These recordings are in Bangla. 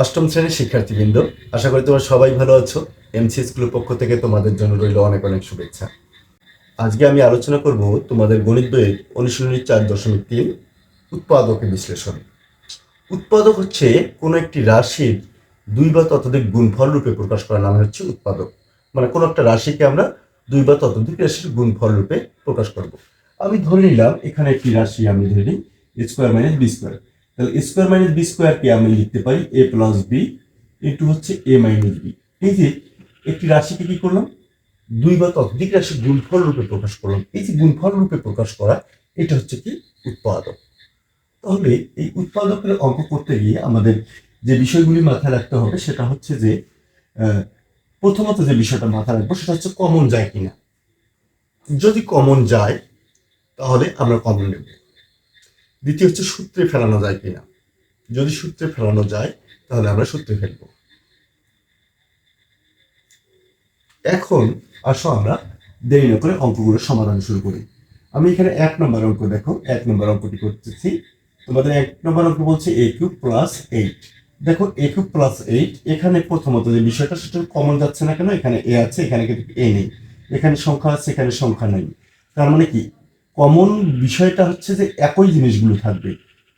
অষ্টম শ্রেণির শিক্ষার্থীবৃন্দ, আশা করি তোমরা সবাই ভালো আছো। এমসি স্কুলের পক্ষ থেকে তোমাদের জন্য রইল অনেক অনেক শুভেচ্ছা। আজকে আমি আলোচনা করব তোমাদের গণিত বইয়ের অনুশীলনী চার দশমিক তিন উৎপাদকের বিশ্লেষণ। উৎপাদক হচ্ছে কোনো একটি রাশির দুই বা ততোধিক গুণফল রূপে প্রকাশ করার নাম হচ্ছে উৎপাদক। মানে কোনো একটা রাশিকে আমরা দুই বা ততোধিক রাশির গুণফল রূপে প্রকাশ করব। আমি ধরে নিলাম এখানে একটি রাশি আমি ধরে স্কোয়ার মাইনাস বি স্কোয়ার তাহলে স্কোয়ার মাইনাস বি স্কোয়ারকে আমি লিখতে পারি এ প্লাস বি ইন্টু হচ্ছে এ মাইনাস বি এই যে একটি রাশিকে কি করলাম? দুই বা ততোধিক রাশির গুণফল রূপে প্রকাশ করলাম। এই যে গুণফল রূপে প্রকাশ করা, এটা হচ্ছে কি? উৎপাদক। তাহলে এই উৎপাদকের অঙ্ক করতে গিয়ে আমাদের যে বিষয়গুলি মাথায় রাখতে হবে, সেটা হচ্ছে যে প্রথমত যে বিষয়টা মাথায় রাখব, সেটা হচ্ছে কমন যায় কিনা। যদি কমন যায়, তাহলে আমরা কমন নেব। দ্বিতীয় হচ্ছে সূত্রে ফেলানো যায় কিনা। যদি সূত্রে ফেলানো যায়, তাহলে আমরা সূত্রে ফেলব। এখন আসো আমরা দেরি না করে অঙ্কগুলো সমাধান শুরু করি। আমি এখানে এক নম্বর অঙ্ক দেখো, এক নম্বর অঙ্কটি করতেছি। তোমাদের এক নম্বর অঙ্ক বলছে এ কিউব প্লাস এইট দেখো এ কিউব প্লাস এইট এখানে প্রথমত যে বিষয়টা, সেটা কমন যাচ্ছে না কেন? এখানে এ আছে, এখানে কিন্তু এ নেই। এখানে সংখ্যা আছে, এখানে সংখ্যা নেই। তার মানে কি? কমন বিষয়টা হচ্ছে যে একই জিনিসগুলো থাকবে।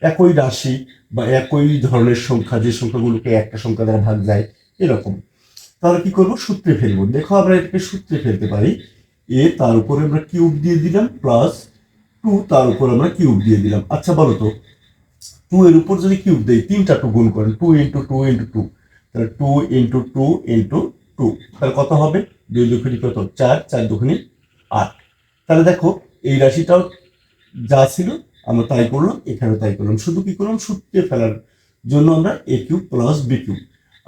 একই রাশি বা একই ধরনের সংখ্যা, যে সংখ্যাগুলোকে একটা সংখ্যা দ্বারা ভাগ যায়, এরকম। তাহলে কি করব? সূত্রে ফেলব। দেখো আমরা এটাকে সূত্রে ফেলতে পারি। এ তার উপরে আমরা কিউব দিয়ে দিলাম, প্লাস টু তার উপর আমরা কিউব দিয়ে দিলাম। আচ্ছা বলো তো, টু এর উপর যদি কিউব দেই, তিনটা টু গুণ করেন, two into two into two, তাহলে two into two into two. তাহলে কত হবে? দুই দুখুনি কত? চার চার দুখুনি আট। তাহলে দেখো এই রাশিটাও যা ছিল, আমরা তাই করলাম এখানে তাই করলাম। শুধু কি করলাম? সূত্রে ফেলার জন্য আমরা A cube plus B cube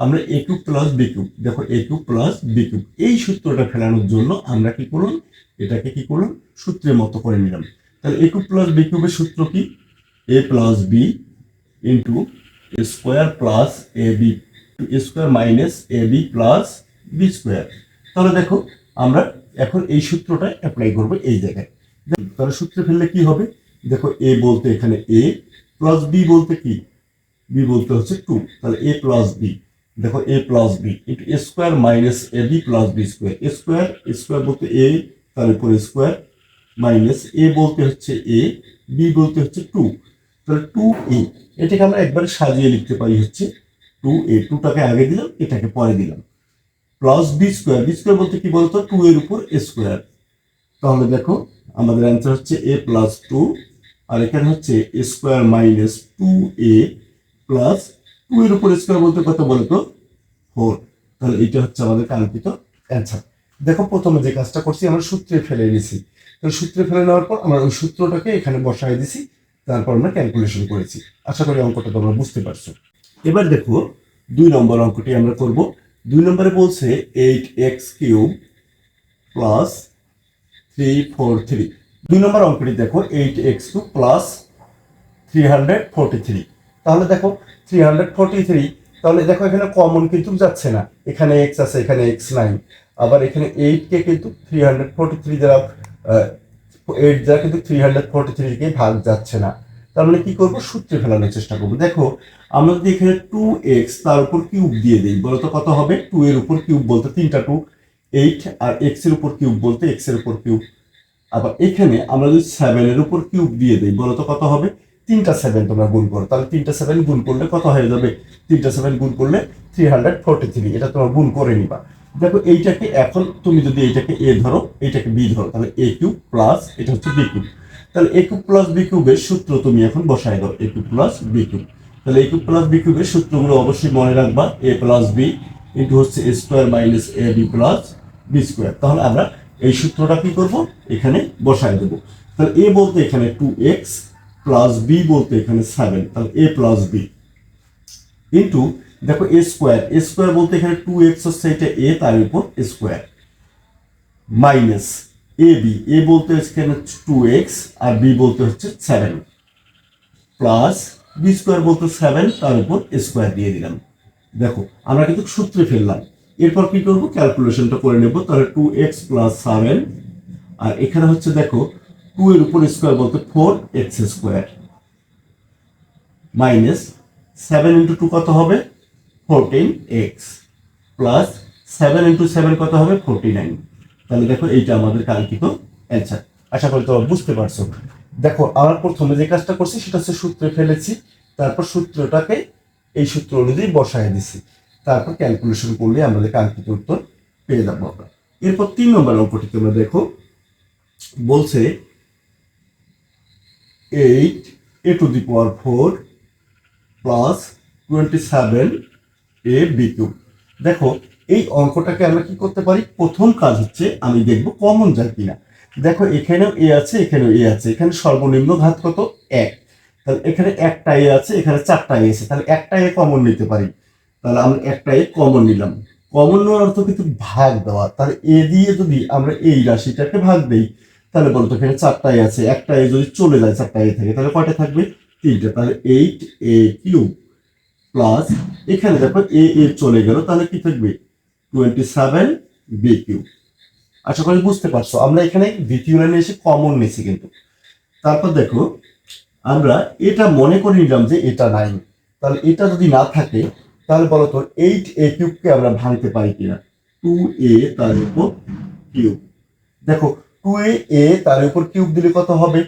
আমরা A cube plus B cube দেখো A cube plus B cube এই সূত্রটা ফেলানোর জন্য আমরা কি করলাম? এটাকে কি করলাম? সূত্রের মতো করে নিলাম। তাহলে এ কিউব প্লাস বি কিউবের সূত্র কি? A plus B into square plus A B square minus A B plus B square তাহলে দেখো, আমরা এখন এই সূত্রটা অ্যাপ্লাই করব এই জায়গায়। তাহলে সূত্রে ফেললে কি হবে? দেখো এ বলতে এখানে এ প্লাস বি বলতে কি? বি বলতে হচ্ছে টু তাহলে এ প্লাস বি দেখো A plus B into A square minus A B plus B square A square square বলতে এ তার উপর স্কোয়ার মাইনাস এ বলতে হচ্ছে এ বি বলতে হচ্ছে টু তাহলে টু এ এটাকে আমরা একবারে সাজিয়ে লিখতে পারি হচ্ছে টু এ টুটাকে আগে দিলাম, এটাকে পরে দিলাম। Plus B square B square বলতে কি বলতো? টু এর উপর স্কোয়ার তাহলে দেখো আমাদের অ্যান্সার হচ্ছে এ প্লাস টু আর এখানে হচ্ছে A square minus two A plus two এর উপর স্কোয়ার বলতে কত বলতো ফোর তাহলে এটা হচ্ছে আমাদের কাঙ্ক্ষিত অ্যান্সার দেখো প্রথমে যে কাজটা করছি, আমরা সূত্রে ফেলে নিয়েছি তাহলে সূত্রে ফেলে নেওয়ার পর আমরা ওই সূত্রটাকে এখানে বসাই দিছি, তারপর আমরা ক্যালকুলেশন করেছি। আশা করি অঙ্কটা তোমরা বুঝতে পারছ। এবার দেখো, দুই নম্বর অঙ্কটি আমরা করব। দুই নম্বরে বলছে eight X cube plus three four three দুই নম্বর অঙ্কটি দেখো eight X two plus three hundred forty three তাহলে দেখো থ্রি হান্ড্রেড ফোরটি থ্রি তাহলে দেখো এখানে কমন কিন্তু যাচ্ছে না। এখানে এক্স আছে, এখানে এক্স নাই আবার এখানে এইটকে কিন্তু থ্রি হান্ড্রেড ফোরটি থ্রি দ্বারা এইট দ্বারা কিন্তু থ্রি হান্ড্রেড ফোরটি থ্রিকে ভাগ যাচ্ছে না। তার মানে কি করব? সূত্রে ফেলানোর চেষ্টা করব। দেখো, আমরা যদি এখানে টু এক্স তার উপর কিউব দিয়ে দিই, বলতো কত হবে? টু এর উপর কিউব বলতে তিনটা টু এইট আর এক্সের উপর কিউব বলতে এক্সের উপর কিউব। আবার এখানে আমরা যদি সেভেনের উপর কিউব দিয়ে দিই বলতো কত হবে? তিনটা সেভেন তোমরা গুণ করো। তাহলে তিনটা সেভেন গুণ করলে কত হয়ে যাবে? তিনটা সেভেন গুণ করলে থ্রি হান্ড্রেড ফোরটি থ্রি এটা তোমরা গুণ করে নিবা। দেখো, এইটাকে এখন তুমি যদি এইটাকে এ ধরো, এইটাকে বি ধরো, তাহলে এ কিউব প্লাস এটা হচ্ছে বি কিউব। তাহলে এ কিউব প্লাস বি কিউবের সূত্র তুমি এখন বসায় দাও A cube plus B cube. তাহলে এ কিউব প্লাস বি কিউবের সূত্রগুলো অবশ্যই মনে রাখবা এ প্লাস বি ইন্টু হচ্ছে square minus A B plus B square তাহলে আমরা এই সূত্রটা কি করব? এখানে বসায় দেবো। তাহলে এ বলতে এখানে টু এক্স প্লাস বি বলতে এখানে সেভেন তাহলে এ প্লাস বি ইন্টু দেখো এ স্কোয়ার এ স্কোয়ার বলতে এখানে টু এক্স হচ্ছে এটা এ তার উপর square minus A B A বলতে এখানে টু এক্স আর বি বলতে হচ্ছে সেভেন প্লাস বি স্কোয়ার বলতে সেভেন তার উপর স্কোয়ার দিয়ে দিলাম। দেখো, আমরা কিন্তু সূত্রে ফেললাম। এরপর কি করব? ক্যালকুলেশনটা করে নেব, তাহলে টু এক্স প্লাস সেভেন আর এখানে হচ্ছে দেখো টু এর উপর স্কোয়ার বলতে four X square minus seven into two কত হবে? Fourteen X plus seven into seven কত হবে? ফোরটি নাইন তাহলে দেখো, এইটা আমাদের কাঙ্ক্ষিত অ্যান্সার আশা করি তোমরা বুঝতে পারছ। দেখো, আমার প্রথমে যে কাজটা করছি, সেটা হচ্ছে সূত্রে ফেলেছি। তারপর সূত্রটাকে এই সূত্র অনুযায়ী বসায় দিছি। তারপর ক্যালকুলেশন করলে আমাদের কাঙ্ক্ষিত উত্তর পেয়ে যাব আমরা। এরপর তিন নম্বর অঙ্কটি তোমরা দেখো। বলছে eight A to the power four plus twenty seven A B cube দেখো, এই অঙ্কটাকে আমরা কি করতে পারি? প্রথম কাজ হচ্ছে আমি দেখব কমন যায় কিনা। দেখো, এখানেও এ আছে, এখানেও এ আছে। এখানে সর্বনিম্ন ঘাত কত? এক। তাহলে এখানে একটা এ আছে, এখানে চারটা এ আছে। তাহলে একটা এ কমন নিতে পারি। তাহলে আমরা একটা এ কমন নিলাম। কমন নেওয়ার অর্থ কিন্তু ভাগ দেওয়া। তাহলে এ দিয়ে যদি আমরা এই রাশিটাকে ভাগ দেই, তাহলে বলতো এখানে চারটা এ আছে। একটা এ যদি চলে যায় চারটা এ থেকে, তাহলে কয়টা থাকবে? তিনটা। তাহলে এইট এ কিউব প্লাস এখানে দেখো এ এ চলে গেল, তাহলে কি থাকবে? টোয়েন্টি সেভেন বি কিউব আশা করি বুঝতে পারছ। আমরা এখানে দ্বিতীয় লাইনে এসে কমন নিয়েছি কিন্তু। তারপর দেখো আমরা এটা মনে করে নিলাম যে এটা নাই। তাহলে এটা যদি না থাকে, তাহলে বলো তো এইট এ কিউবকে আমরা ভাঙতে পারি কিনা? টু এ তার উপর কিউব দেখো টু এ এ তার উপর কিউব দিলে কত হবে?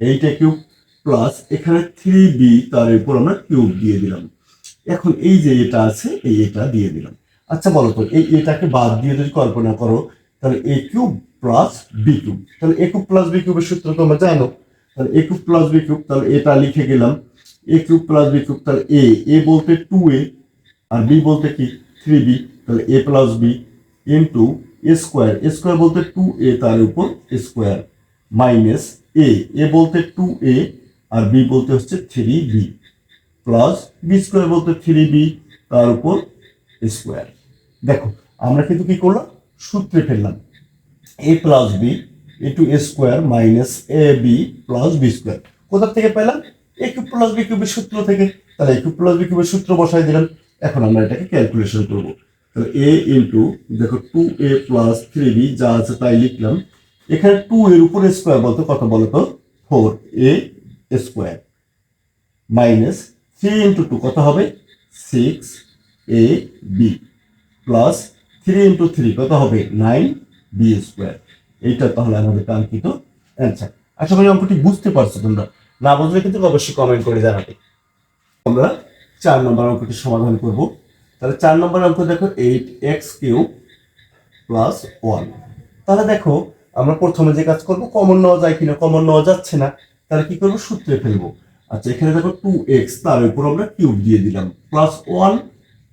এইট এ কিউব প্লাস এখানে থ্রি বি তার উপর আমরা কিউব দিয়ে দিলাম। এখন এই যে এটা আছে, এই এটা দিয়ে দিলাম। আচ্ছা বলো তো, এই এটাকে বাদ দিয়ে যদি কল্পনা করো, তাহলে A cube plus B cube তাহলে এ কিউব প্লাস বি কিউবের সূত্র তোমরা জানো। তাহলে A cube plus B cube তাহলে এটা লিখে গেলাম। A cube plus B cube তাহলে এ এ বলতে টু এ আর বি বলতে কি? থ্রি বি তাহলে A plus B into A square A square বলতে টু এ তার উপর স্কোয়ার মাইনাস এ এ বলতে টু এ আর বি বলতে হচ্ছে three B plus B square বলতে থ্রি বি তার উপর স্কোয়ার দেখো, আমরা কিন্তু কি করলাম? সূত্রে ফেললাম। A plus B into A square minus A B plus B square কোথা থেকে পেলাম এ কিউব প্লাস বি কিউবের সূত্র থেকে। তাহলে এ কিউব প্লাস বি কিউবের সূত্র বসাই দিলাম। এখন আমরা এটাকে ক্যালকুলেশন করব। তাহলে এ ইন্টু দেখো two A plus three B যা আছে তাই লিখলাম। এখানে টু এর উপরে স্কোয়ার বলতে কত বলতো four A square minus three into two কত হবে? Six A B plus three into three কত হবে? নাইন বি স্কোয়ার এইটা তাহলে আমাদের কাঙ্ক্ষিত অ্যান্সার আশা করি অঙ্কটি বুঝতে পারছ তোমরা। না বুঝলে কিন্তু অবশ্যই কমেন্ট করে জানাবে। আমরা চার নম্বর অঙ্কটি সমাধান করব। তাহলে চার নম্বর অঙ্ক দেখো eight X cube plus one তাহলে দেখো, আমরা প্রথমে যে কাজ করব কমন নেওয়া যায় কিনা কমন নেওয়া যাচ্ছে না, তাহলে কি করব? সূত্রে ফেলব। আচ্ছা এখানে দেখো টু এক্স তার উপর আমরা কিউব দিয়ে দিলাম। প্লাস ওয়ান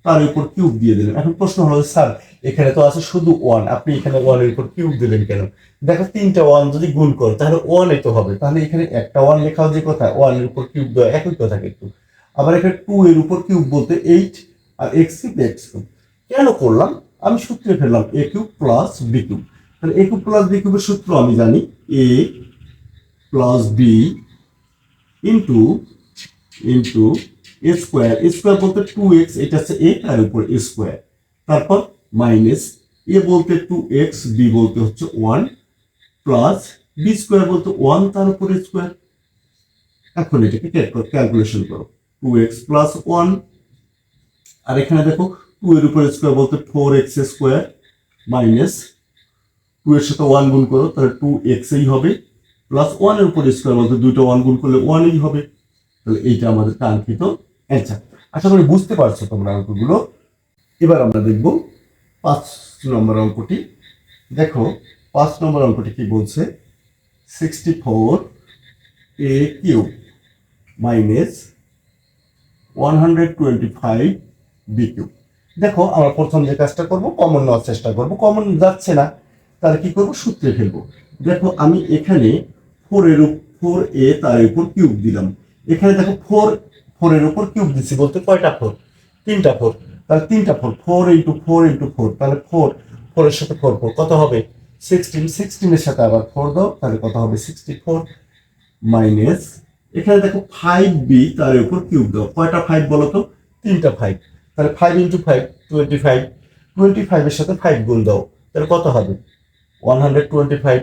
তার উপর কিউব দিয়ে দিলেন। এখন প্রশ্ন হলো, স্যার, এখানে তো আছে শুধু ওয়ান আপনি এখানে ওয়ানের উপর কিউব দিলেন কেন? দেখো, তিনটা ওয়ান যদি গুণ করো, তাহলে ওয়ানে তো হবে। তাহলে এখানে একটা ওয়ান লেখাও যে কথা ওয়ানের উপর কিউব দেওয়া একই কথা কিন্তু। আবার এখানে টু এর উপর কিউব বলতে এইট আর এক্স কিউব এক্স কিউব কেন করলাম? আমি সূত্রে ফেললাম A cube plus B cube তাহলে এ কিউব প্লাস বি কিউবের সূত্র আমি জানি A plus B into into square square বলতে টু এক্স এটা হচ্ছে এ তার উপর স্কোয়ার তারপর মাইনাস এ বলতে টু এক্স বি বলতে হচ্ছে ওয়ান প্লাস বি স্কোয়ার বলতে ওয়ান তার উপর স্কোয়ার এখন এটাকে ক্যালকুলেশন করো টু এক্স প্লাস ওয়ান আর এখানে দেখো টু এর উপর স্কোয়ার বলতে four X square minus two এর সাথে ওয়ান গুণ করো, তাহলে টু এক্সই হবে প্লাস ওয়ানের উপর স্কোয়ার বলতে দুইটা ওয়ান গুণ করলে ওয়ানই হবে। তাহলে এইটা আমাদের কাঙ্ক্ষিত অ্যান্সার আশা করি বুঝতে পারছ তোমরা অঙ্কগুলো। এবার আমরা দেখব পাঁচ নম্বর অঙ্কটি। দেখো, পাঁচ নম্বর অঙ্কটি কি বলছে? Sixty four A cube minus one hundred twenty five B cube দেখো, আমরা প্রথম যে কাজটা করব কমন নেওয়ার চেষ্টা করব। কমন যাচ্ছে না। তাহলে কি করব? সূত্রে ফেলব। দেখো, আমি এখানে ফোর এর ফোর এ তার উপর কিউব দিলাম। এখানে দেখো ফোর ফোর এর উপর কিউব দিচ্ছি বলতে কয়টা ফোর তিনটা ফোর তাহলে তিনটা four four into four into four তাহলে ফোর ফোরের সাথে ফোর ফোর কত হবে? সিক্সটিন সিক্সটিনের সাথে আবার ফোর দাও, তাহলে কত হবে? সিক্সটি ফোর মাইনাস এখানে দেখো ফাইভ বি তার উপর কিউব দাও। কয়টা ফাইভ বলো তো? তিনটা ফাইভ তাহলে five into five twenty five twenty ফাইভের সাথে ফাইভ গুণ দাও, তাহলে কত হবে? One hundred twenty five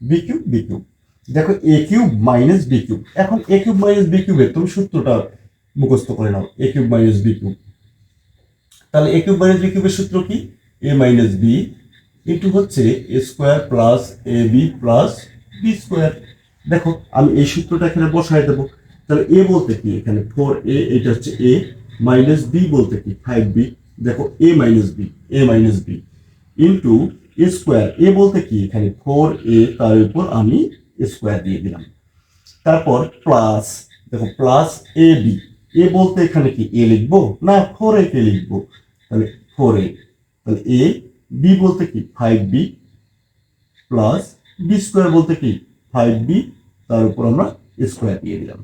B cube B cube দেখো A cube minus B cube এখন এ কিউব মাইনাস বি কিউবের তুমি সূত্রটা মুখস্থ করে নাও A cube minus B cube তাহলে এ কিউব মাইনাস বি কিউবের সূত্র কি? এ মাইনাস বি ইন্টু হচ্ছে A square plus A B plus B square দেখো, আমি এই সূত্রটা এখানে বসাই দেবো। তাহলে এ বলতে কি এখানে? ফোর এ এটা হচ্ছে এ মাইনাস বি বলতে কি? ফাইভ বি দেখো A minus B A minus B into A square A বলতে কি? এখানে ফোর এ তার উপর আমি স্কোয়ার দিয়ে দিলাম। তারপর প্লাস দেখো প্লাস এ বি এ বলতে এখানে কি এ লিখব? না ফোর এ কে লিখব। তাহলে ফোর এ। তাহলে এ বি বলতে কি? Five B plus B square বলতে কি? ফাইভ বি তার উপর আমরা স্কোয়ার দিয়ে দিলাম।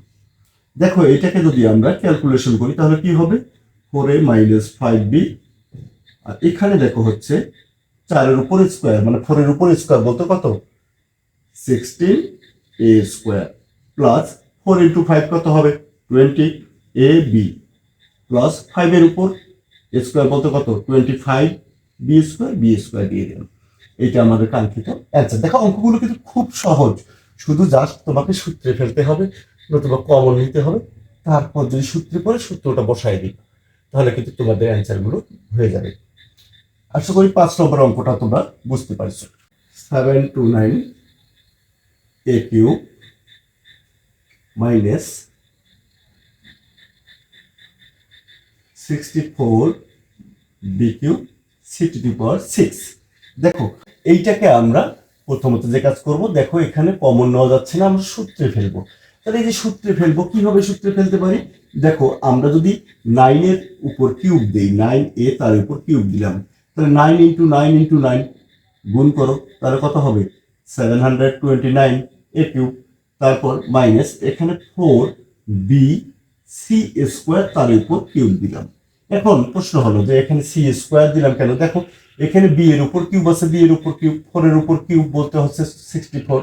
দেখো, এটাকে যদি আমরা ক্যালকুলেশন করি, তাহলে কি হবে? Four A minus five B আর এখানে দেখো হচ্ছে চারের উপর স্কোয়ার মানে ফোরের উপর স্কোয়ার বলতে কত? Sixteen A square plus four into five কত হবে? টোয়েন্টি এ বি প্লাস ফাইভের উপর স্কোয়ার বলতে কত? Twenty five B square B square দিয়ে দিলাম। এইটা আমাদের কাঙ্ক্ষিত অ্যান্সার দেখো, অঙ্কগুলো কিন্তু খুব সহজ। শুধু জাস্ট তোমাকে সূত্রে ফেলতে হবে, নতুবা কমন নিতে হবে। তারপর যদি সূত্রে পরে সূত্রটা বসাই দিই। তাহলে কিন্তু তোমাদের অ্যান্সারগুলো হয়ে যাবে। আশা করি পাঁচ নম্বর অঙ্কটা তোমরা বুঝতে পারছ। Seven two nine A cube minus sixty four B cube C to power six দেখো, এইটাকে আমরা প্রথমত যে কাজ করব, দেখো এখানে কমন নেওয়া যাচ্ছে না, আমরা সূত্রে ফেলব। তাহলে এই যে সূত্রে ফেলব, কীভাবে সূত্রে ফেলতে পারি? দেখো, আমরা যদি নাইনের উপর কিউব দিই নাইন এ তার উপর কিউব দিলাম, তাহলে nine into nine into nine গুণ করো, তাহলে কত হবে? Seven hundred twenty nine A cube তারপর মাইনাস এখানে ফোর বি সি স্কোয়ার তার উপর কিউব দিলাম। এখন প্রশ্ন হলো যে এখানে সি স্কোয়ার দিলাম কেন? দেখো, এখানে বি এর উপর কিউব আছে বি এর উপর কিউব ফোর এর উপর কিউব বলতে হচ্ছে সিক্সটি ফোর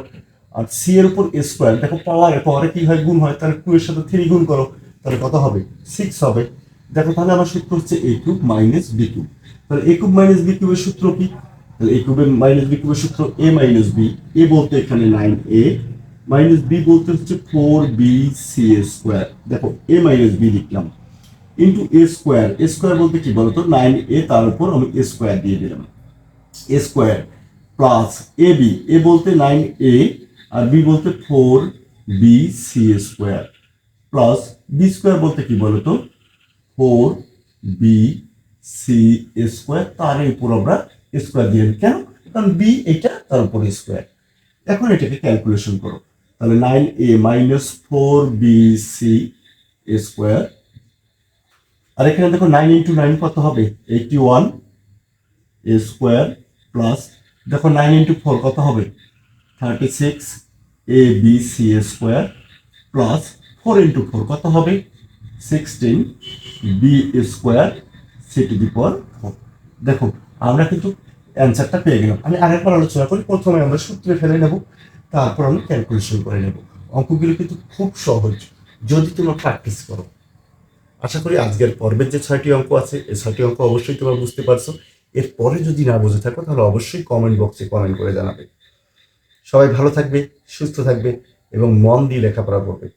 আর সি এর উপর স্কোয়ার দেখো পাওয়ারে পাওয়ারে কি হয় গুণ হয়? তাহলে টু এর সাথে থ্রি গুণ করো, তাহলে কত হবে? সিক্স হবে। দেখো, তাহলে আমার সূত্র হচ্ছে A cube minus B cube তাহলে এ কিউব মাইনাস বি কিউবের সূত্র কি? তাহলে এ কিউবের মাইনাস বি কিউবের সূত্র এ মাইনাস বি এ বলতে এখানে নাইন এ মাইনাস বি বলতে হচ্ছে ফোর বি সি স্কোয়ার দেখো এ মাইনাস বি লিখলাম। Into A square A square বলতে কি বলতো? নাইন এ তার উপর আমি এ স্কোয়ার দিয়ে দিলাম। A square plus A B A বলতে নাইন এ আর বি বলতে four B C square plus B square বলতে কি বলতো? ফোর বি সি স্কোয়ার তার উপর আমরা স্কোয়ার দিয়ে। কেন? কারণ বি এটা তার উপর স্কোয়ার এখন এটাকে ক্যালকুলেশন করো। তাহলে nine A minus four B C square আর এখানে দেখো নাইন ইন্টু নাইন কত হবে? Eighty one A square plus দেখো নাইন ইন্টু ফোর কত হবে? Thirty six A B C A square plus four into four কত হবে? Sixteen B A square C to the power four দেখো, আমরা কিন্তু অ্যান্সারটা পেয়ে গেলাম। আমি আরেকবার আলোচনা করি, প্রথমে আমরা সূত্রে ফেলে নেব, তারপর আমরা ক্যালকুলেশন করে নেব। অঙ্কগুলো কিন্তু খুব সহজ। যদি তোমরা প্র্যাকটিস করো আশা করি আজকের পর্বের যে ছয়টি অঙ্ক আছে, এই ছয়টি অঙ্ক অবশ্যই তোমরা বুঝতে পারছ। এরপরে যদি না বুঝে থাকো, তাহলে অবশ্যই কমেন্ট বক্সে কমেন্ট করে জানাবে। সবাই ভালো থাকবে, সুস্থ থাকবে এবং মন দিয়ে লেখাপড়া করবে।